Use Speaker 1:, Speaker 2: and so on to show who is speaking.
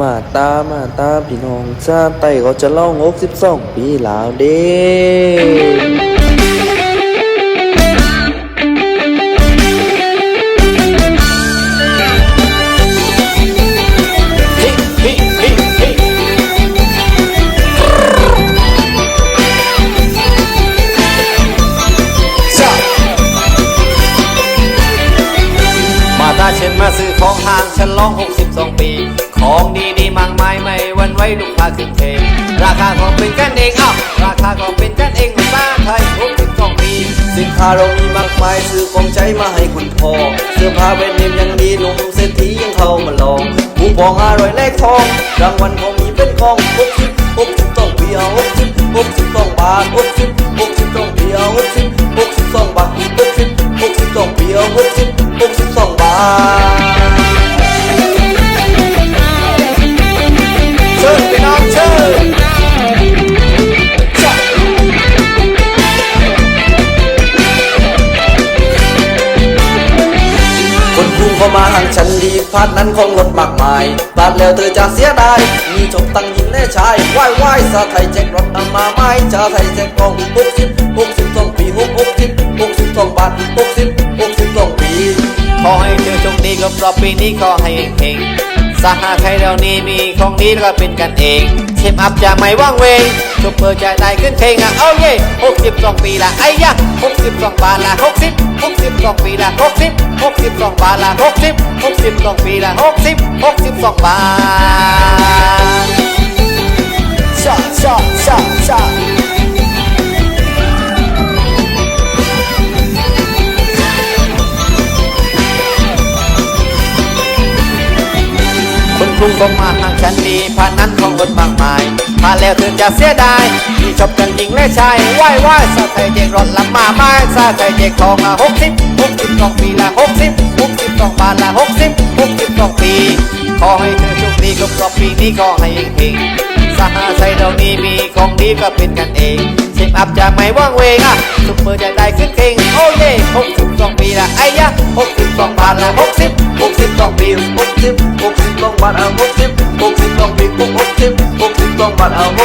Speaker 1: มาตา มาตา พี่น้องชาไต้เขาจะเล่างกสิบสองปีแล้วเด้
Speaker 2: มาตาเชิญมาซื้อของห่างฉันร้อง62ปีของ ว้ลูกค้าขึ้นเพลงราคาก็เป็นกันเองอ้าวราคาก็เป็นกันเองภาษาไทย62ปี
Speaker 1: สินค้าเรามีมากมายซื้อของใช้มาให้คุณพ่อเสื้อผ้าแบรนด์เนมยังดีหนุ่มเศรษฐียังเข้ามาลองคูปองอร่อยแลกทองรางวัลของมีเป็นของหกสิบหกสิบต้องเบียร์หกสิบหกสิบต้องบาทหกสิบหกสิบต้องเบียร์หกสิบหกสิบต้องบ คนกรุงเข้ามาทางฉันดีพาดนั้นของรถมากมายพลาดแล้วเธอจะเสียดายมีจบตั้งหญิงและชายว่ายว่ายสาไทยแจกรถนำมาไม้ชาไทยแจกกองหกสิบหกสิบสองปีหกหกสิบหกสิบสองบาทหกสิบหกสิบสองปี
Speaker 2: ขอให้เธอโชคดีกับรอบปีนี้ขอให้เฮง สหไทยเรานี้มีของดีแล้วก็เป็นกันเองเทมอัพจะไม่ว่างเวงจบเอร์จะได้ขึ้นเพลงอะโอเย่หกสิบสองปีละไอ้ยะหกสิบสองบาทละหกสิบหกสิบสองปีละหกสิบหกสิบสองบาทละหกสิบหกสิบสองปีละหกสิบหกสิบสองบาท คนกรุงก็มาทางฉันดีผ่านนั้นของคนมากมายผ่านแล้วเธอจะเสียดายที่ชอบกันหญิงและชายไหว้ไหว้สาไทยเด็กรถลำมาไม้สาไทยเด็กทองละหกสิบหกสิบสองปีละหกสิบหกสิบสองบาทละหกสิบหกสิบสองปี ขอให้เธอโชคดีกับรอบปีนี้ก็ให้เฮงๆสหไทยเรานี้มีของดีก็เป็นกันเองเชฟอัพจะไม่ว่างเวงอะ สองปีหกสิบหกสิบสอง
Speaker 1: บาทเอาห